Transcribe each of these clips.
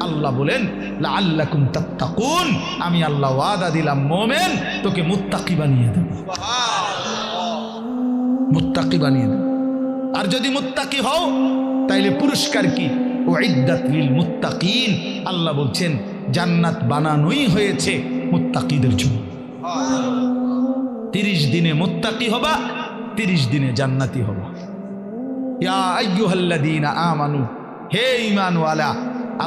আল্লাহ বলেন আল্লাহ তাত্তাকুন। আমি আল্লাহ ওয়াদা দিলাম, মোমেন, তোকে মুত্তাকি বানিয়ে দেব। মুত্তাকি বানিয়ে দেব। আর যদি মুত্তাকি হও, তাইলে পুরস্কার কি? ও মুত্তাকিন। আল্লাহ বলছেন, জান্নাত বানানোই হয়েছে মুত্তাকিদের জন্য। তিরিশ দিনে মুত্তাকি হবা, তিরিশ দিনে জান্নাতি হবা। ইয়া আইয়ুহাল্লাযীনা আমানু, হে ঈমানওয়ালা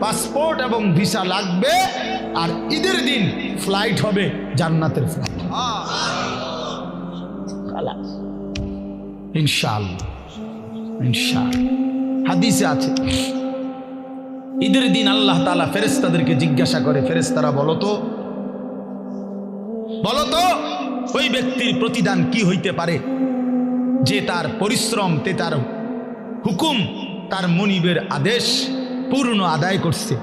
পাসপোর্ট এবং ভিসা লাগবে আর ঈদের দিন ফ্লাইট হবে জান্নাতের ফ্লাইট। ইনশাআল্লাহ। ইনশাআল্লাহ। হাদিসে আছে। ঈদের দিন আল্লাহ তালা ফেরেস্তাদেরকে জিজ্ঞাসা করে ফেরেস্তারা বলো তো, বলো ওই ব্যক্তির প্রতিদান কি হইতে পারে? যে তার পরিশ্রম তে তার হুকুম, তার মনিবের আদেশ পূর্ণ আদায় করছে।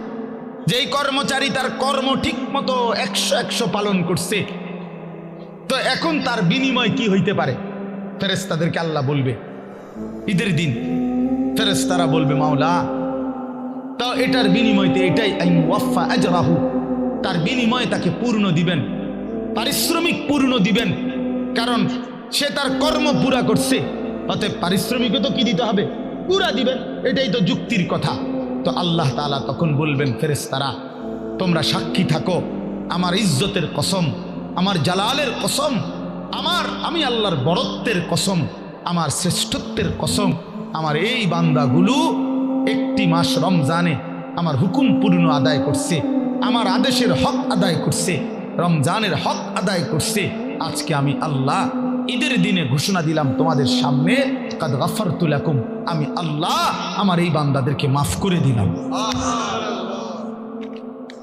যেই কর্মচারী তার কর্ম ঠিক মতো একশো একশো পালন করছে, তো এখন তার বিনিময় কি হইতে পারে? ফেরেস্তাদেরকে আল্লাহ বলবে, ঈদের দিন ফেরেস্তারা বলবে, মাওলা, তো এটার বিনিময়তে এটাই আইন, ওয়াফা আজরাহু। তার বিনিময়ে তাকে পূর্ণ দিবেন, পারিশ্রমিক পূর্ণ দিবেন, কারণ সে তার কর্ম পুরা করছে। অতএব পারিশ্রমিকও তো কি দিতে হবে? পুরা দিবেন, এটাই তো যুক্তির কথা। তো আল্লাহ তাআলা তখন বলবেন ফেরেস্তারা তোমরা সাক্ষী থাকো। আমার ইজ্জতের কসম, আমার জালালের কসম, আমার, আমি আল্লাহর বরত্বের কসম, আমার শ্রেষ্ঠত্বের কসম, আমার এই বান্দাগুলো একটি মাস রমজানে আমার হুকুম পূর্ণ আদায় করছে, আমার আদেশের হক আদায় করছে, রমজানের হক আদায় করছে। আজকে আমি আল্লাহ ঈদের দিনে ঘোষণা দিলাম তোমাদের সামনে, কাদ গাফারতুলাকুম আমি আল্লাহ আমার এই বান্দাদেরকে মাফ করে দিলাম।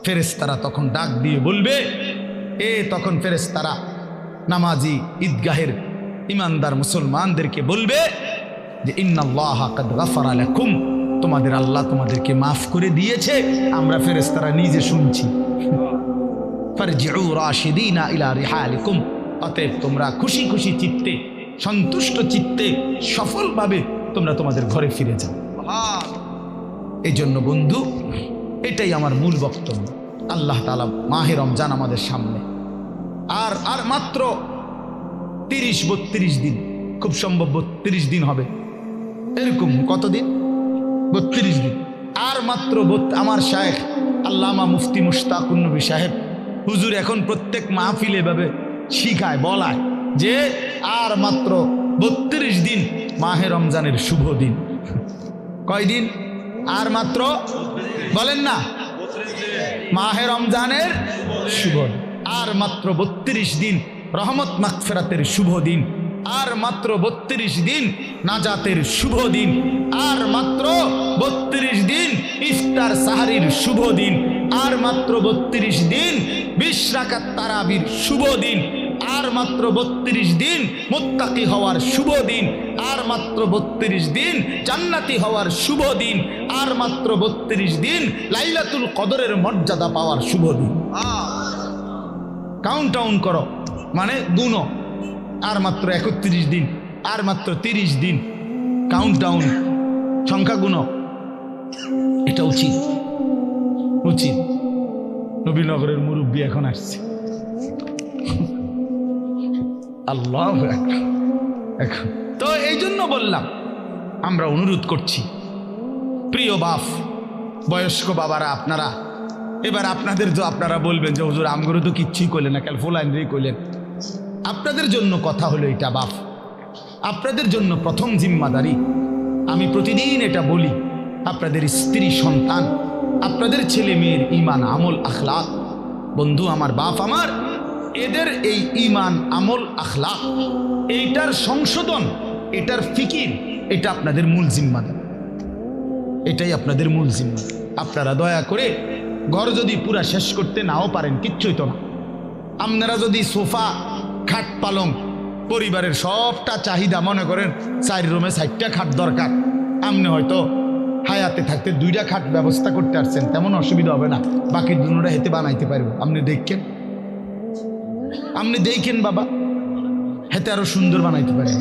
ফেরেস্তারা তখন ডাক দিয়ে বলবে, এ তখন ফেরেস্তারা নামাজি ঈদগাহের ইমানদার মুসলমানদেরকে বলবে যে, ইন্নাল্লাহ কাদ গাফারা লাকুম তোমাদের আল্লাহ তোমাদেরকে মাফ করে দিয়েছে, আমরা ফেরেস্তারা নিজে শুনছি। ফারজিউ রাশিদিনা ইলা রিহালিকুম। অতএব তোমরা খুশি খুশি চিত্তে, সন্তুষ্ট চিত্তে, সফলভাবে তোমরা তোমাদের ঘরে ফিরে যাও। এই জন্য বন্ধু, এটাই আমার মূল বক্তব্য। আল্লাহ তালা মাহে রমজান আমাদের সামনে। আর আর মাত্র তিরিশ বত্রিশ দিন, খুব সম্ভব বত্রিশ দিন হবে। এরকম কতদিন? বত্রিশ দিন। আর মাত্র আমার শায়েখ আল্লামা মুফতি মুশতাকুন্নবী সাহেব, হুজুর এখন প্রত্যেক মাহফিল এভাবে শিখায়, বলায় যে আর মাত্র বত্রিশ দিন মাহে রমজানের শুভ দিন। কয়দিন আর মাত্র বলেন না। মাহে রমজানের শুভ আর মাত্র বত্রিশ দিন রহমত মাকফেরাতের শুভ দিন। আর মাত্র বত্রিশ দিন নাজাতের শুভ দিন। আর মাত্র বত্রিশ দিন ইফতার সাহারির শুভ দিন। আর মাত্র বত্রিশ দিন বিশ রাকাত তারাবির শুভ দিন। আর মাত্র বত্রিশ দিন মুত্তাকি হওয়ার শুভ দিন, আর মাত্র বত্রিশ দিন জান্নাতি হওয়ার শুভ দিন, আর মাত্র বত্রিশ দিন লাইলাতুল কদরের মর্যাদা পাওয়ার শুভ দিন। কাউন্ট ডাউন করো মানে গুনো, আর মাত্র একত্রিশ দিন, আর মাত্র তিরিশ দিন। কাউন্ট ডাউন সংখ্যা গুণ এটা উচিত উচিত। নবীনগরের মুরব্বী এখন আসছে। আল্লাহ তো এই জন্য বললাম, আমরা অনুরোধ করছি, প্রিয় বাপ, বয়স্ক বাবারা, আপনারা, এবার আপনাদের তো আপনারা বলবেন যে, হুজুর আমগুলো তো কিচ্ছুই করলেন না কাল ফুলাইনরেই কইলেন। আপনাদের জন্য কথা হলো এটা বাপ। আপনাদের জন্য প্রথম জিম্মাদারি। আমি প্রতিদিন এটা বলি, আপনাদের স্ত্রী, সন্তান, আপনাদের ছেলে মেয়ের ইমান আমল, আখলাক। বন্ধু, আমার বাপ আমার এদের এই ইমান আমল আখলা এইটার সংশোধন, এটার ফিকির, এটা আপনাদের মূল জিম্মাদারি। এটাই আপনাদের মূল জিম্মা আপনারা দয়া করে ঘর যদি পুরা শেষ করতে নাও পারেন কিচ্ছুই তো না। আপনারা যদি সোফা, খাট পালং, পরিবারের সবটা চাহিদা মনে করেন, চার রুমে চারটা খাট দরকার। আপনি হয়তো হায়াতে থাকতে দুইটা খাট ব্যবস্থা করতে পারছেন তেমন অসুবিধা হবে না। বাকি দুটা হেতে বানাইতে পারব। আপনি দেখছেন আপনি দেখেন বাবা হেতে আরও সুন্দর বানাইতে পারেন